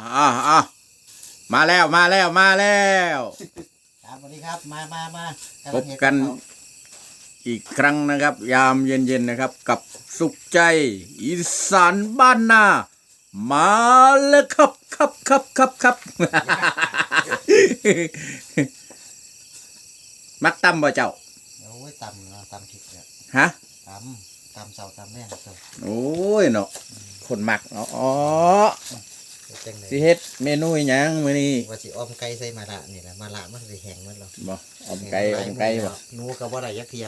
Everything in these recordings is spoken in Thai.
อ่าอ่ามาแล้วมาแล้วมาแล้วครับสวัสดีครับ มามามาพบกันอีกครั้งนะครับ ยามเย็นๆนะครับ กับสุขใจ อีสานบ้านนา มาแล้วครับครับครับครับครับมักตำบ่เจ้าโอ้ยตำเนาะตำผิดเนี่ยฮะตำตำเสาตำแรงเสาโอ้ยเนาะคนมักเนาะอ๋อ จังเลยสิเฮ็ดเมนูหยังมื้อนี้ว่าสิอ้อมไก่ใส่มาละนี่แหละมาละมันสิแห้งมันหรอบ่อมไก่อมไก่บ่หนูกับว่าไรยักเทีย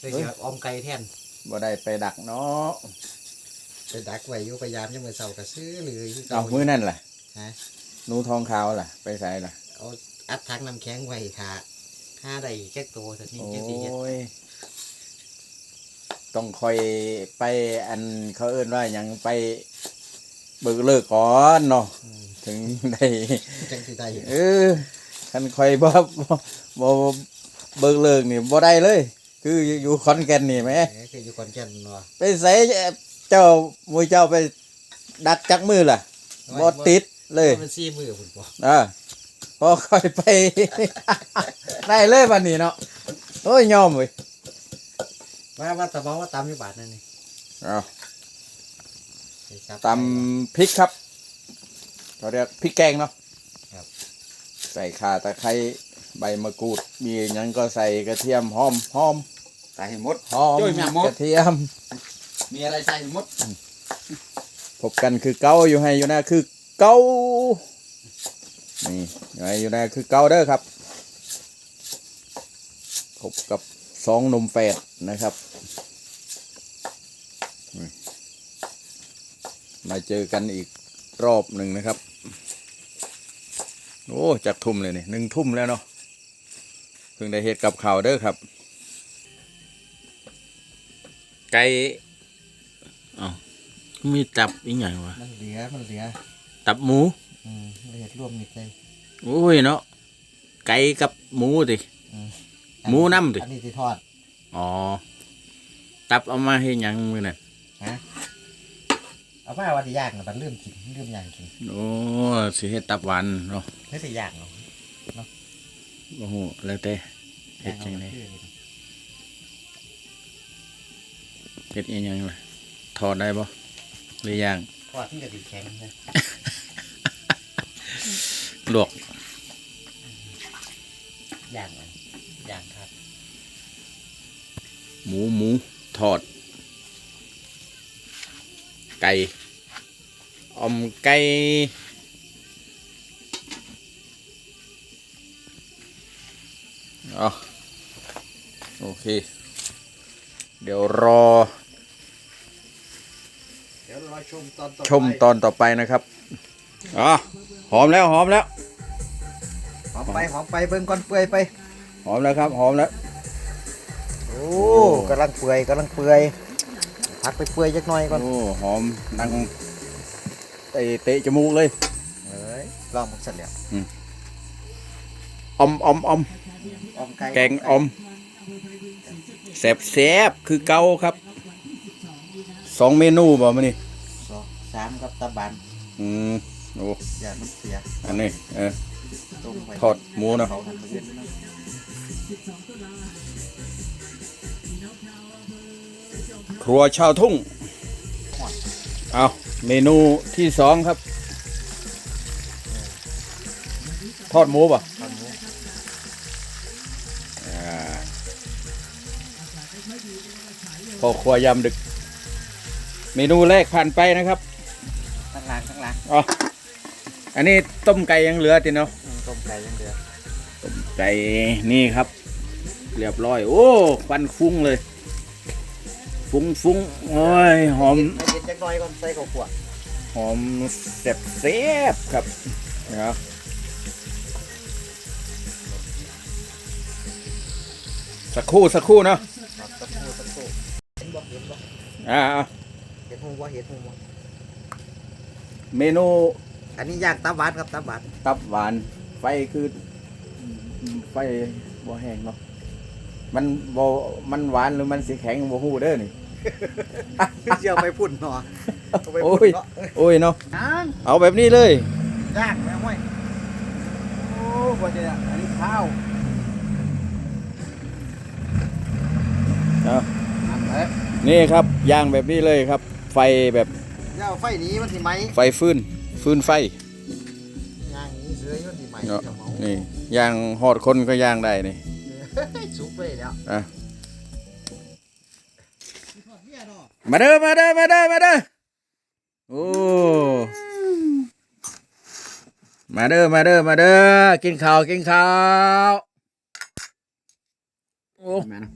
เลยสิอ้อมไก่แทนบ่ได้ไปดักเนาะไปดักไว้อยู่พยายามยังมือเสากระซื้อเลยเอามื้อนั่นล่ะฮะหนูทองขาวล่ะ ไปใส่ล่ะเอาอัดทักน้ำแข็งไว้ค่ะห้าได้แค่โตแต่นี่โอ้จังสิเฮ็ดยต้องคอยไปอันเขาเอิ้นว่าหยังไป เบิกเลิกก่อนเนาะอืมถึงได้จังสิได้เออคันคอยบ่บ่บ่เบิกเลิกนี่บ่ได้เลย คืออยู่ขอนแก่นนี่แหมเอ้ยคืออยู่ขอนแก่นเนาะไปใส่เจ้ามวยเจ้าไปดักจักมือล่ะบ่ติดเลยมันซี่มือพุ่นบ่อ่าพอค่อยไป ได้เลยวันนี้เนาะโอ้ยยอมเว้ยว่าว่าตะเบาว่าตำอยู่บาทนั่นนี่เอาไปจับ ตำพริกครับเขาเรียกพริกแกงเนาะครับใส่ข่าตะไคร้ใบมะกรูด มีหยังก็ใส่กระเทียมหอมหอมใส่ให้หมดหอมจ้อยแม่มดกระเทียม มีอะไรใส่หมดพบกันคือเก้าอยู่ให้อยู่นะคือเก้านี่อยู่ให้อยู่นะคือเก้าเด้อครับพบกับสองหนุ่มแฝดนะครับ มาเจอกันอีกรอบหนึ่งนะครับ โอ้จากทุ่มเลยนี่หนึ่งทุ่มแล้วเนาะเพิ่งได้เฮ็ดกับข่าวเด้อครับ ไก่อ้าวมีตับอีกอย่างวะมันเหลือมันเหลือตับหมูอืมละเอียดร่วมนิดเลยโอ้ยเนาะไก่กับหมูดิหมูนำดิอันนี้สิทอดอ๋อตับเอามาให้หยังมือนั่น เอามาว่าสิย่างน่ะมันเริ่มกินเริ่มย่างกินโอ้สิเฮ็ดตับหวานเนาะเฮ้ยสิย่างเนาะโอ้โหแล้วแต่เฮ็ดย่าจังงเอาไดคือนี่เฮ็ดอีหยังล่ะทอดได้บ่หรือยังทอดที่จะติแข็งนะลวกย่างมันย่างครับ หมูหมูทอด ไก่ออมไก่เอาโอเค เดี๋ยวรอ เดี๋ยวรอชมตอนต่อชมตอนต่อไปนะครับอ๋อหอมแล้วหอมแล้ว หอมไปหอมไปเบิ่งก่อนเปื่อยไป หอมแล้วครับ หอมแล้ว โอ้กำลังเปื่อยกำลังเปื่อย พักไปเปื่อยจักหน่อยก่อนโอ้หอมดังเตะเตะจมูกเลยเอ้ยลองมันเสร็จแล้วอมอมอมออมไก่แกงอมแสบแสบคือเกาครับสองเมนูบ่มานี่สองสามกับตะบันอืมโอ้อย่ามันเสียอันนี้เออต้มไว้ทอดหมูเนาะ ครัวชาวทุ่ง เอาเมนูที่สองครับ ทอดหมูป่ะทอดหมูอ่าพอครัวยำดึก เมนูแรกผ่านไปนะครับข้างล่างข้างล่างอ๋ออันนี้ต้มไก่ยังเหลือติเนาะอืมต้มไก่ยังเดือดต้มไก่นี่ครับ เรียบร้อย โอ้ควันฟุ้งเลย ฟุ้งฟุ้งโอ้ยหอมให้เย็นจักหน่อยก่อนใส่ข้าวคั่วหอมแซ่บแซ่บๆครับนะครับสักครู่สักครู่เนาะครับสักครู่สักครู่เห็นบ่เห็นบ่อ่าเห็นหูบ่เห็นหูบ่เมนูอันนี้ย่างตาหวานครับตาหวานตับหวาน ไฟคือไฟบ่แห้งเนาะมันบ่มันหวานหรือมันสีแข็งบ่ฮู้เด้อนี่ เจียวไปพุ่นเนาะเอาไปโอ้พุ่ยนเนาะโอ้ยเนาะอ้างเอาแบบนี้เลยยากแม่ห้วยโอ้กว่าจะอันนี้ข้าวเอานั่นแหละนี่ครับย่างแบบนี้เลยครับ ไฟแบบเจ้าไฟหนี้มันสิไหมไฟฟืนฟืนไฟย่างนี้เสือมันสิไหมเนาะเจ้าเมานี่ย่างหอดคนก็ย่างได้นี่สุกไปแล้วอะ มาเด้อมาเด้อมาเด้อมาเด้อโอ้มาเด้อมาเด้อมาเด้อกินข้าวกินข้าวโอ้แม่นะ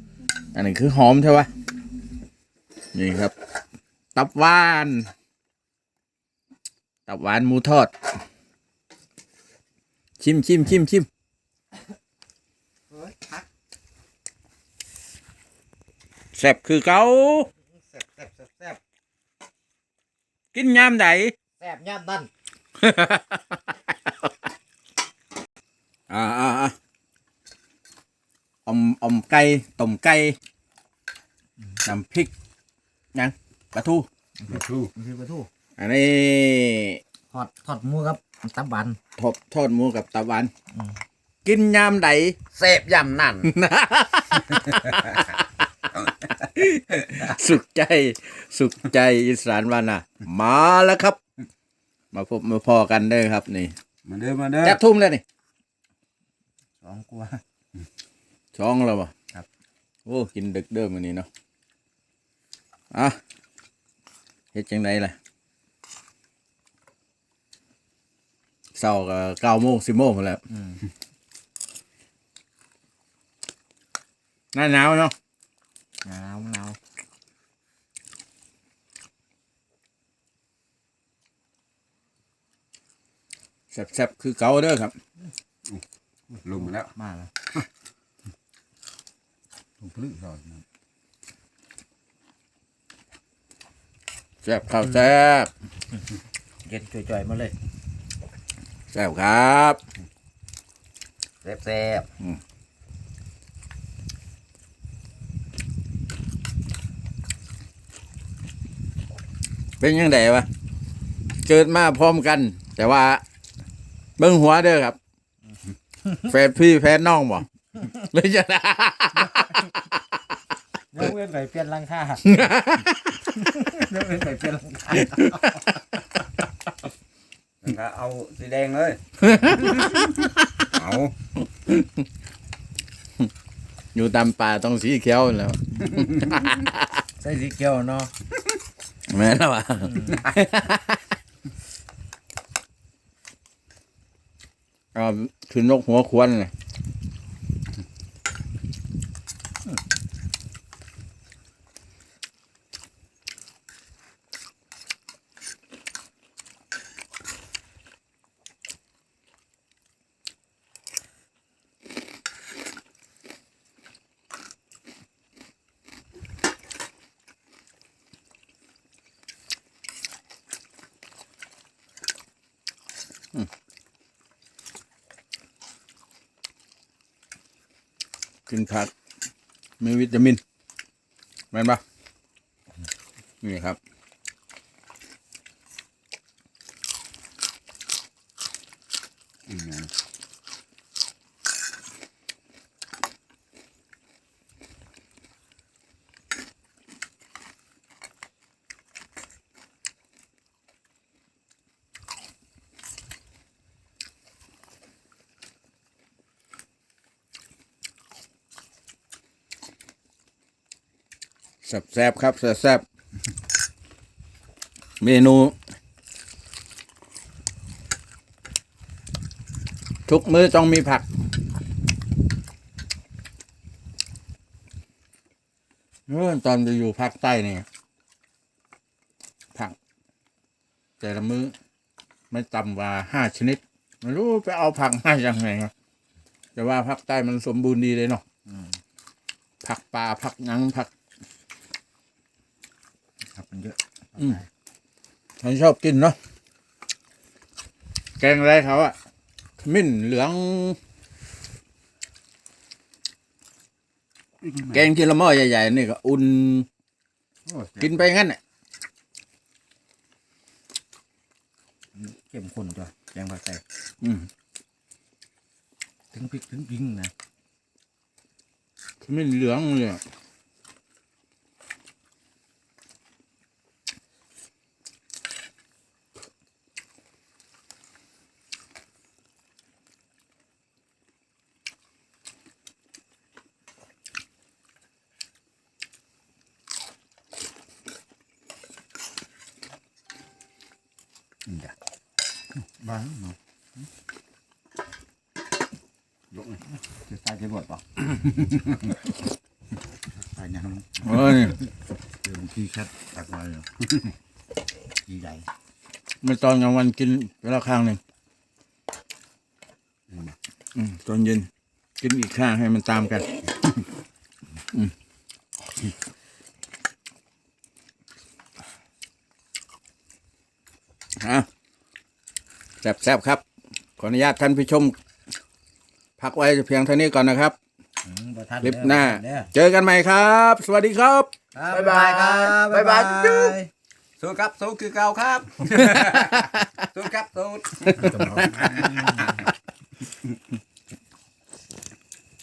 อันนี้คือหอมใช่ปะนี่ครับ ตับหวาน ตับหวานหมูทอด ชิมชิมชิมชิมเฮ้ยพักแซ่บคือเกา แซ่บแซ่บแซ่บแซ่บ กินยามไหนแซ่บย่ำดันอ่าอ่าอ่าอมอมไก่ต้มไก่น้ำพริกยังปลาทูมาทูมันคือปลาทูอันนี้ทอดทอดหมูครับตับบันทอดทอดหมูกับตับหวานอืมกินยามไหนเสพยำนั่น สุขใจ สุขใจอีสานวานะมาแล้วครับ มาพบมาพอกันเด้อครับ นี่มาเด้อมาเด้อจะทุ่มแล้วนี่สองกลัวช่องแล้วบ่ครับ โอ้กินดึกเด้อมื้อนี้เนาะอะเฮ็ดจังไดล่ะเช้าก็เก้าโมงสิบโมงหมดแล้วอืมหน้าหนาวเนาะ หนาวหนาวแซ่บๆคือเก่าเด้อครับ ลงมาแล้วมาแล้วลงพลึกก่อนนะแซ่บข้าวแซ่บเย็นจ่อยๆมาเลยแซ่บครับแซ่บแเป็นยังไงวะเกิดมาพร้อมกัน แต่ว่า เบิ้งหัวเด้อครับ แฟนพี่แฟนน้องบ่เลยจะเดี๋ยวเว้นไปเปลี่ยนรังค่าเดี๋ยวเว้นไปเปลี่ยนรังค่าแล้วก็เอาสีแดงเลย เอาอยู่ตามป่าต้องสีเขียวนั่นแหล้ว ใส่สีเขียวเนาะ แม่นแล้วะเอาคือนกหัวควนเลย กินผักมีวิตามินแม่นปะนี่ครับ แซ่บๆครับแซ่บๆเมนู ทุกมื้อต้องมีผักเออตอนไปอยู่ภาคใต้เนี่ย ผัก แต่ละมื้อไม่ต่ำกว่าห้าชนิดไม่รู้ไปเอาผักมาจากไหนครับแต่ว่าภาคใต้มันสมบูรณ์ดีเลยเนาะผักป่าผักหนังผัก มันเยอะอืม ฉันชอบกินเนาะแกงอะไรเขาอะขมิ้นเหลือง แกงที่ละหม้อใหญ่ๆนี่ก็อุ่นโอ้ยกินไปงั้นน่ะเข้มข้นจ้ะแกงผักแตกอืมถึงพริกถึงยิงนะไม่เหลืองเลย บ้างเนาะยกเลยจะใส่จะบดเปล่าใส่ยังเอ้ยเดี๋ยวขี้แคทตักมาเลยขี้ใหญ่ไม่ตอนกลางวันกินเวลาข้างหนึ่งอืมอืมตอนเย็นกินอีกข้างให้มันตามกันอืมอะ แซ่บๆครับ ขออนุญาตท่านผู้ชม พักไว้เพียงเท่านี้ก่อนนะครับอืมบ่ทันคลิปหน้าเด้อเจอกันใหม่ครับ สวัสดีครับครับบ๊ายบายครับบ๊ายบายบ๊ายบายจุ๊บสู้ครับสู้คือเก่าครับสู้ครับสู้